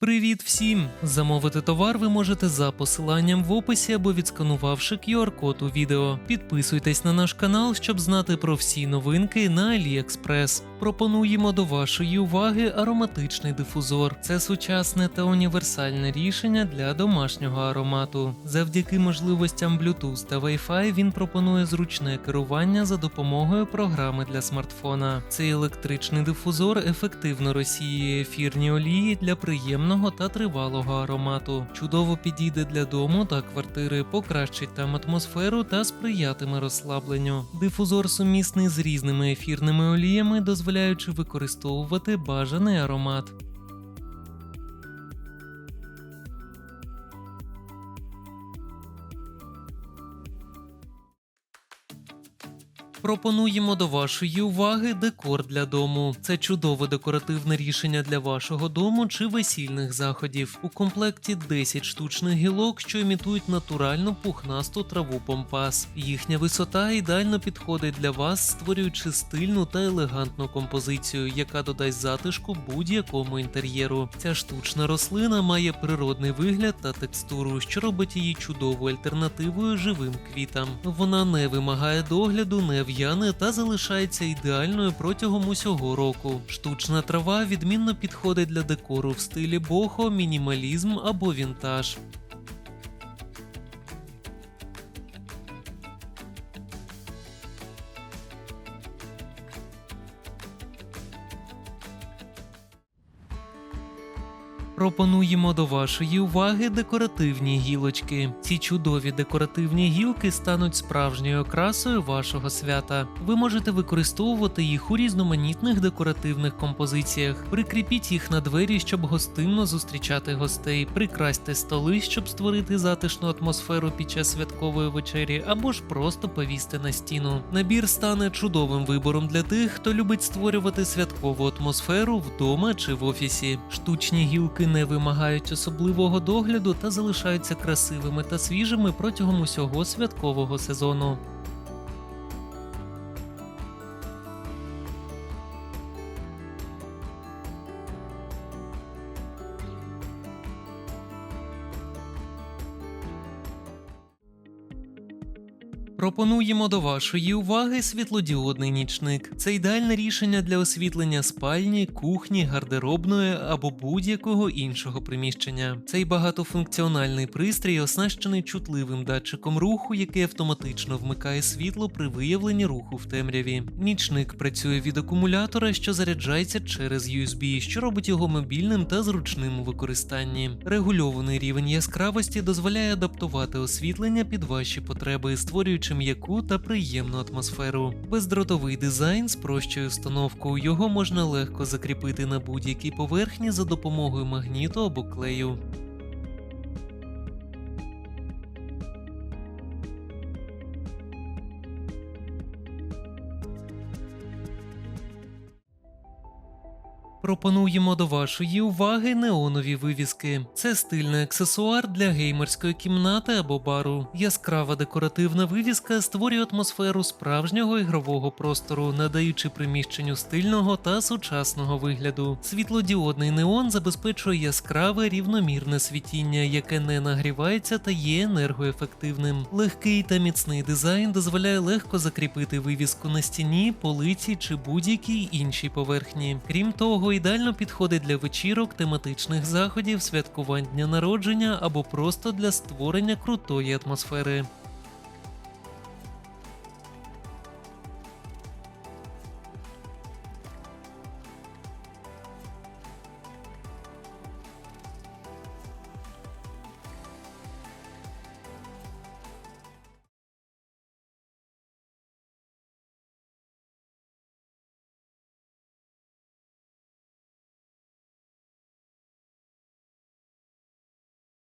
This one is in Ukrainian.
Привіт всім! Замовити товар ви можете за посиланням в описі або відсканувавши QR-код у відео. Підписуйтесь на наш канал, щоб знати про всі новинки на AliExpress. Пропонуємо до вашої уваги ароматичний дифузор. Це сучасне та універсальне рішення для домашнього аромату. Завдяки можливостям Bluetooth та Wi-Fi він пропонує зручне керування за допомогою програми для смартфона. Цей електричний дифузор ефективно розсіює ефірні олії для приємного та тривалого аромату. Чудово підійде для дому та квартири, покращить там атмосферу та сприятиме розслабленню. Дифузор сумісний з різними ефірними оліями, дозволяючи використовувати бажаний аромат. Пропонуємо до вашої уваги декор для дому. Це чудове декоративне рішення для вашого дому чи весільних заходів. У комплекті 10 штучних гілок, що імітують натуральну пухнасту траву помпас. Їхня висота ідеально підходить для вас, створюючи стильну та елегантну композицію, яка додасть затишку будь-якому інтер'єру. Ця штучна рослина має природний вигляд та текстуру, що робить її чудовою альтернативою живим квітам. Вона не вимагає догляду, не в'яне та залишається ідеальною протягом усього року. Штучна трава відмінно підходить для декору в стилі бохо, мінімалізм або вінтаж. Пропонуємо до вашої уваги декоративні гілочки. Ці чудові декоративні гілки стануть справжньою окрасою вашого свята. Ви можете використовувати їх у різноманітних декоративних композиціях. Прикріпіть їх на двері, щоб гостинно зустрічати гостей. Прикрасьте столи, щоб створити затишну атмосферу під час святкової вечері, або ж просто повісьте на стіну. Набір стане чудовим вибором для тих, хто любить створювати святкову атмосферу вдома чи в офісі. Штучні гілки не вимагають особливого догляду та залишаються красивими та свіжими протягом усього святкового сезону. Пропонуємо до вашої уваги світлодіодний нічник. Це ідеальне рішення для освітлення спальні, кухні, гардеробної або будь-якого іншого приміщення. Цей багатофункціональний пристрій оснащений чутливим датчиком руху, який автоматично вмикає світло при виявленні руху в темряві. Нічник працює від акумулятора, що заряджається через USB, що робить його мобільним та зручним у використанні. Регульований рівень яскравості дозволяє адаптувати освітлення під ваші потреби, створюючи м'яку та приємну атмосферу. Бездротовий дизайн спрощує установку. Його можна легко закріпити на будь-якій поверхні за допомогою магніту або клею. Пропонуємо до вашої уваги неонові вивіски. Це стильний аксесуар для геймерської кімнати або бару. Яскрава декоративна вивіска створює атмосферу справжнього ігрового простору, надаючи приміщенню стильного та сучасного вигляду. Світлодіодний неон забезпечує яскраве рівномірне світіння, яке не нагрівається та є енергоефективним. Легкий та міцний дизайн дозволяє легко закріпити вивіску на стіні, полиці чи будь-якій іншій поверхні. Крім того, ідеально підходить для вечірок, тематичних заходів, святкувань дня народження або просто для створення крутої атмосфери.